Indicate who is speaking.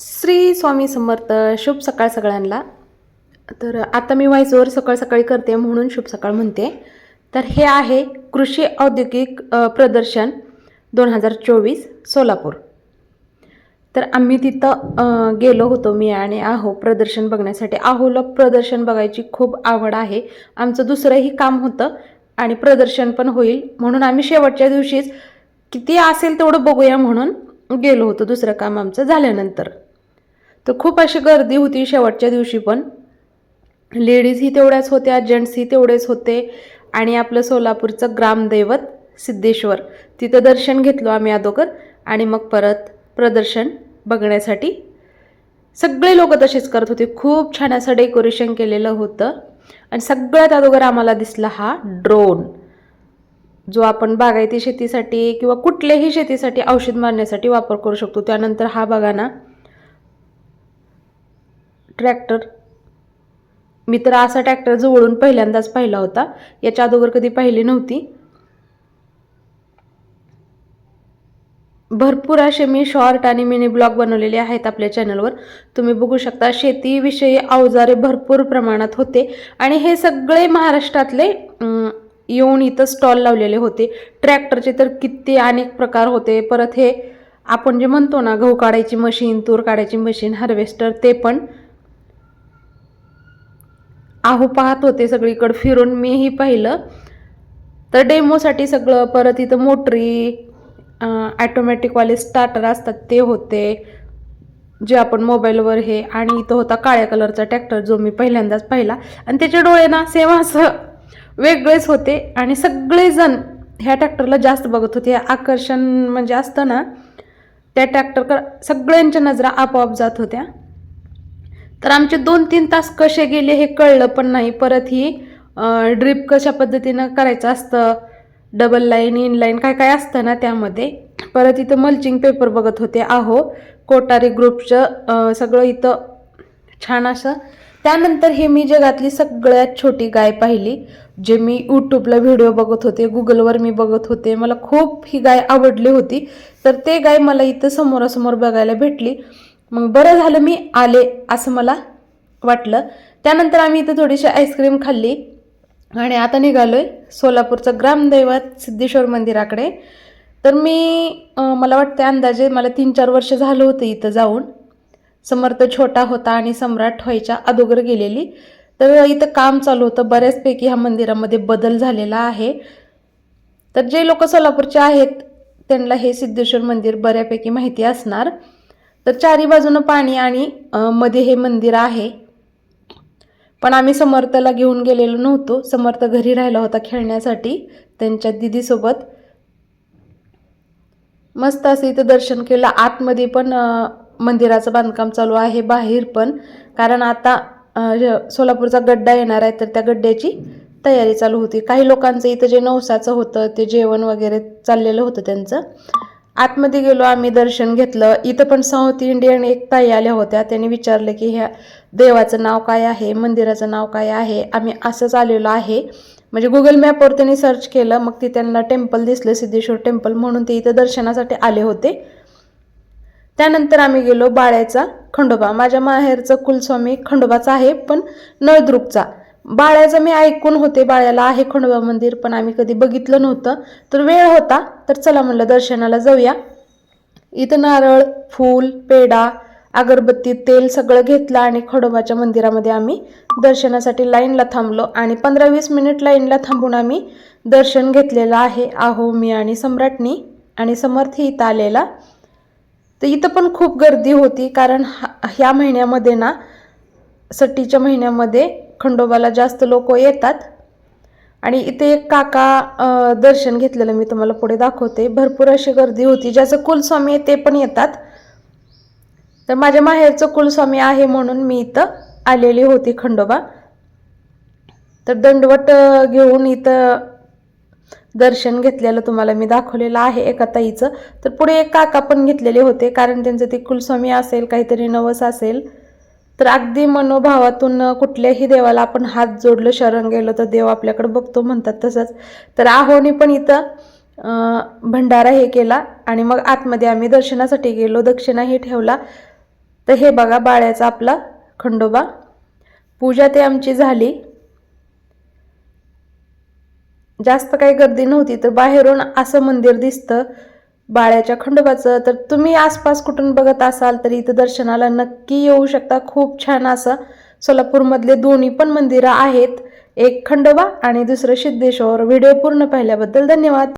Speaker 1: श्री स्वामी समर्थ शुभ सकाळ सगळ्यांना. तर आता मी व्हायचोवर सकाळ सकाळी करते म्हणून शुभ सकाळ म्हणते. तर हे आहे कृषी औद्योगिक प्रदर्शन दोन हजार चोवीस सोलापूर. तर आम्ही तिथं गेलो होतो मी आणि आहो प्रदर्शन बघण्यासाठी. आहोला प्रदर्शन बघायची खूप आवड आहे. आमचं दुसरंही काम होतं आणि प्रदर्शन पण होईल म्हणून आम्ही शेवटच्या दिवशीच किती असेल तेवढं बघूया म्हणून गेलो होतो. दुसरं काम आमचं झाल्यानंतर. तर खूप अशी गर्दी होती शेवटच्या दिवशी पण. लेडीजही तेवढ्याच होत्या जेंट्सही तेवढेच होते. आणि आपलं सोलापूरचं ग्रामदैवत सिद्धेश्वर तिथं दर्शन घेतलो आम्ही अगोदर आणि मग परत प्रदर्शन बघण्यासाठी. सगळे लोक तसेच करत होते. खूप छान असं डेकोरेशन केलेलं होतं. आणि सगळ्यात अगोदर आम्हाला दिसला हा ड्रोन जो आपण बागायती शेतीसाठी किंवा कुठल्याही शेतीसाठी औषध मारण्यासाठी वापर करू शकतो. त्यानंतर हा बघा ना ट्रॅक्टर. मी तर असा ट्रॅक्टर जवळून पहिल्यांदाच पाहिला होता. याच्या अगोदर कधी पाहिली नव्हती. भरपूर असे मी शॉर्ट आणि मिनी ब्लॉग बनवलेले आहेत आपल्या चॅनलवर तुम्ही बघू शकता शेतीविषयी अवजारे भरपूर प्रमाणात होते. आणि हे सगळे महाराष्ट्रातले येऊन इथं स्टॉल लावलेले होते. ट्रॅक्टरचे तर किती अनेक प्रकार होते. परत हे आपण जे म्हणतो ना गहू काढायची मशीन तूर काढायची मशीन हार्वेस्टर ते पण आहो पाहत होते सगळीकडे फिरून मीही पाहिलं. तर डेमोसाठी सगळं परत इथं मोटरी ॲटोमॅटिकवाले स्टार्टर असतात ते होते. जे आपण मोबाईलवर हे आणि इथं होता काळ्या कलरचा ट्रॅक्टर जो मी पहिल्यांदाच पाहिला. आणि त्याचे डोळे ना सेम असं वेगळेच होते. आणि सगळेजण ह्या ट्रॅक्टरला जास्त बघत होते. आकर्षण म्हणजे असतं ना त्या ट्रॅक्टरकडे सगळ्यांच्या नजरा आपोआप जात होत्या. तर आमचे दोन तीन तास कसे गेले हे कळलं पण नाही. परत ही ड्रिप कशा पद्धतीनं करायचं असतं डबल लाईन इन लाईन काय काय असतं ना त्यामध्ये. परत इथं मल्चिंग पेपर बघत होते आहो कोटारी ग्रुपचं सगळं इथं छान असं. त्यानंतर हे मी जगातली सगळ्यात छोटी गाय पाहिली जे मी यूट्यूबला व्हिडिओ बघत होते गुगलवर मी बघत होते. मला खूप ही गाय आवडली होती. तर ते गाय मला इथं समोरासमोर बघायला भेटली. मग बरं झालं मी आले असं मला वाटलं. त्यानंतर आम्ही इथं थोडीशी आईस्क्रीम खाल्ली. आणि आता निघालो आहे सोलापूरचं ग्रामदैवत सिद्धेश्वर मंदिराकडे. तर मी मला वाटते अंदाजे मला तीन चार वर्ष झालं होतं इथं जाऊन. समर्थ छोटा होता आणि सम्राट व्हायच्या अगोदर गेलेली. तर इथं काम चालू होतं. बऱ्याचपैकी ह्या मंदिरामध्ये बदल झालेला आहे. तर जे लोक सोलापूरचे आहेत त्यांना हे सिद्धेश्वर मंदिर बऱ्यापैकी माहिती असणार. तर चारी बाजूनं पाणी आणि मध्ये हे मंदिर आहे. पण आम्ही समर्थला घेऊन गेलेलो नव्हतो. समर्थ घरी राहिला होता खेळण्यासाठी त्यांच्या दिदीसोबत. मस्त असं इथं दर्शन केलं. आतमध्ये पण मंदिराचं बांधकाम चालू आहे बाहेर पण. कारण आता सोलापूरचा गड्डा येणार आहे तर त्या गड्ड्याची तयारी चालू होती. काही लोकांचं इथं जे नवसाचं होतं ते जेवण वगैरे चाललेलं होतं त्यांचं. आतमध्ये गेलो आम्ही दर्शन घेतलं. इथं पण साऊथ इंडियन एक ताई आल्या होत्या. त्यांनी विचारलं की ह्या देवाचं नाव काय आहे? मंदिराचं नाव काय आहे? आम्ही असंच आलेलो आहे. म्हणजे गुगल मॅपवर त्यांनी सर्च केलं. मग ती त्यांना टेम्पल दिसलं सिद्धेश्वर टेम्पल म्हणून ते इथं दर्शनासाठी आले होते. त्यानंतर आम्ही गेलो बाळ्याचा खंडोबा. माझ्या माहेरचं कुलस्वामी खंडोबाचा आहे पण नळदुर्गचा. बाळ्याचं मी ऐकून होते बाळ्याला आहे खंडोबा मंदिर पण आम्ही कधी बघितलं नव्हतं. तर वेळ होता तर चला म्हणलं दर्शनाला जाऊया. इथं नारळ फूल पेढा अगरबत्ती तेल सगळं घेतलं आणि खंडोबाच्या मंदिरामध्ये आम्ही दर्शनासाठी लाईनला थांबलो आणि पंधरा वीस मिनिट लाईनला थांबून आम्ही दर्शन घेतलेलं आहे. आहो मी आणि सम्राटनी आणि समर्थ इथं आलेला. तर इथं पण खूप गर्दी होती कारण हा- ह्या महिन्यामध्ये ना सट्टीच्या महिन्यामध्ये खंडोबाला जास्त लोक येतात. आणि इथे एक काका दर्शन घेतलेलं मी तुम्हाला पुढे दाखवते. भरपूर अशी गर्दी होती. ज्याचं कुलस्वामी आहे ते पण येतात. तर माझ्या माहेरचं कुलस्वामी आहे म्हणून मी इथं आलेली होती खंडोबा. तर दंडवट घेऊन इथं दर्शन घेतलेलं तुम्हाला मी दाखवलेलं आहे एका ताईचं. तर पुढे एक काका पण घेतलेले होते. कारण त्यांचं ते कुलस्वामी असेल काहीतरी नवस असेल तर अगदी मनोभावातून कुठल्याही देवाला आपण हात जोडलं शरण गेलो तर देव आपल्याकडे बघतो म्हणतात तसंच. तर आहोनी पण इथं भंडारा हे केला आणि मग आतमध्ये आम्ही दर्शनासाठी गेलो दक्षिणाही ठेवला. तर हे बघा बाळ्याचा आपला खंडोबा. पूजा ते आमची झाली. जास्त काही गर्दी नव्हती तर बाहेरून असं मंदिर दिसतं. बाळ्याच्या खंडोबाचं. तर तुम्ही आसपास कुठून बघत असाल तर इथं दर्शनाला नक्की येऊ शकता. खूप छान असं सोलापूरमधले दोन्ही पण मंदिरं आहेत. एक खंडोबा आणि दुसरं सिद्धेश्वर. व्हिडिओ पूर्ण पाहिल्याबद्दल धन्यवाद.